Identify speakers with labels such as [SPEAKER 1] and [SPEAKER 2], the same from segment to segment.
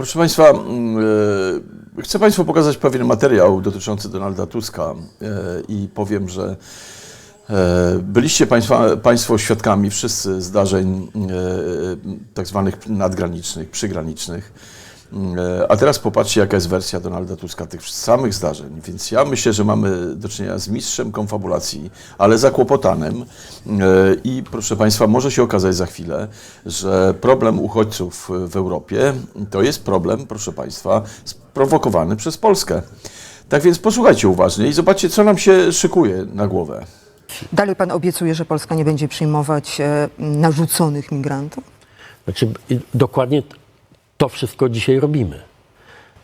[SPEAKER 1] Proszę Państwa, mm, e, chcę Państwu pokazać pewien materiał dotyczący Donalda Tuska e, i powiem, że e, byliście Państwa, Państwo świadkami wszyscy zdarzeń tak zwanych nadgranicznych, przygranicznych. E, A teraz popatrzcie, jaka jest wersja Donalda Tuska tych samych zdarzeń. Więc ja myślę, że mamy do czynienia z mistrzem konfabulacji, ale zakłopotanym. E, I proszę Państwa, może się okazać za chwilę, że problem uchodźców w Europie to jest problem, proszę Państwa, sprowokowany przez Polskę. Tak więc posłuchajcie uważnie i zobaczcie, co nam się szykuje na głowę.
[SPEAKER 2] Dalej pan obiecuje, że Polska nie będzie przyjmować e, narzuconych migrantów?
[SPEAKER 3] Znaczy, dokładnie to wszystko dzisiaj robimy.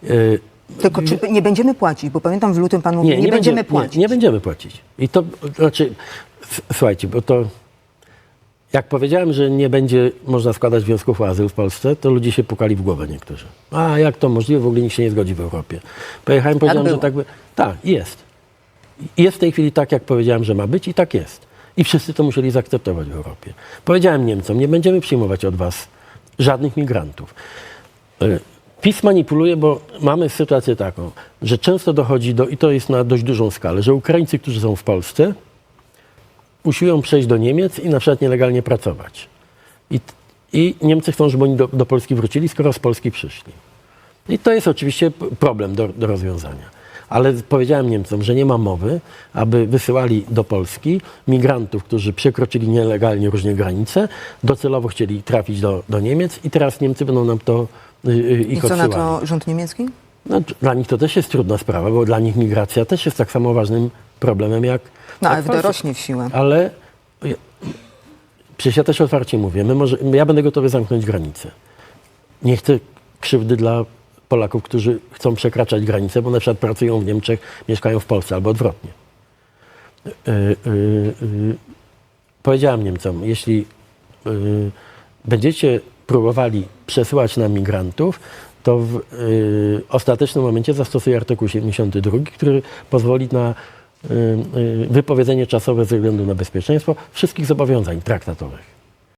[SPEAKER 3] Yy,
[SPEAKER 2] Tylko czy nie będziemy płacić? Bo pamiętam w lutym pan mówił, nie, będziemy płacić.
[SPEAKER 3] Nie, nie będziemy płacić. I to znaczy, słuchajcie, bo to jak powiedziałem, że nie będzie można składać wniosków o azyl w Polsce, to ludzie się pukali w głowę niektórzy. A jak to możliwe? W ogóle nikt się nie zgodzi w Europie. Pojechałem, powiedziałem,
[SPEAKER 2] było.
[SPEAKER 3] że tak by. Tak, jest. Jest w tej chwili tak, jak powiedziałem, że ma być i tak jest. I wszyscy to musieli zaakceptować w Europie. Powiedziałem Niemcom, nie będziemy przyjmować od was żadnych migrantów. Y, PiS manipuluje, bo mamy sytuację taką, że często dochodzi do, i to jest na dość dużą skalę, że Ukraińcy, którzy są w Polsce, usiłują przejść do Niemiec i na przykład nielegalnie pracować. I, i Niemcy chcą, żeby oni do, do Polski wrócili, skoro z Polski przyszli. I to jest oczywiście problem do, do rozwiązania. Ale powiedziałem Niemcom, że nie ma mowy, aby wysyłali do Polski migrantów, którzy przekroczyli nielegalnie różne granice, docelowo chcieli trafić do, do Niemiec i teraz Niemcy będą nam to y, y,
[SPEAKER 2] I co na to rząd niemiecki?
[SPEAKER 3] No, dla nich to też jest trudna sprawa, bo dla nich migracja też jest tak samo ważnym problemem jak.
[SPEAKER 2] No,
[SPEAKER 3] jak Polska.
[SPEAKER 2] rośnie w siłę.
[SPEAKER 3] Ale przecież ja też otwarcie mówię, my może, ja będę gotowy zamknąć granice. Nie chcę krzywdy dla Polaków, którzy chcą przekraczać granicę, bo na przykład pracują w Niemczech, mieszkają w Polsce albo odwrotnie. Yy, yy, yy, powiedziałam Niemcom, jeśli yy, będziecie próbowali przesyłać nam migrantów, to w yy, ostatecznym momencie zastosuję artykuł 72, który pozwoli na yy, yy, wypowiedzenie czasowe ze względu na bezpieczeństwo wszystkich zobowiązań traktatowych.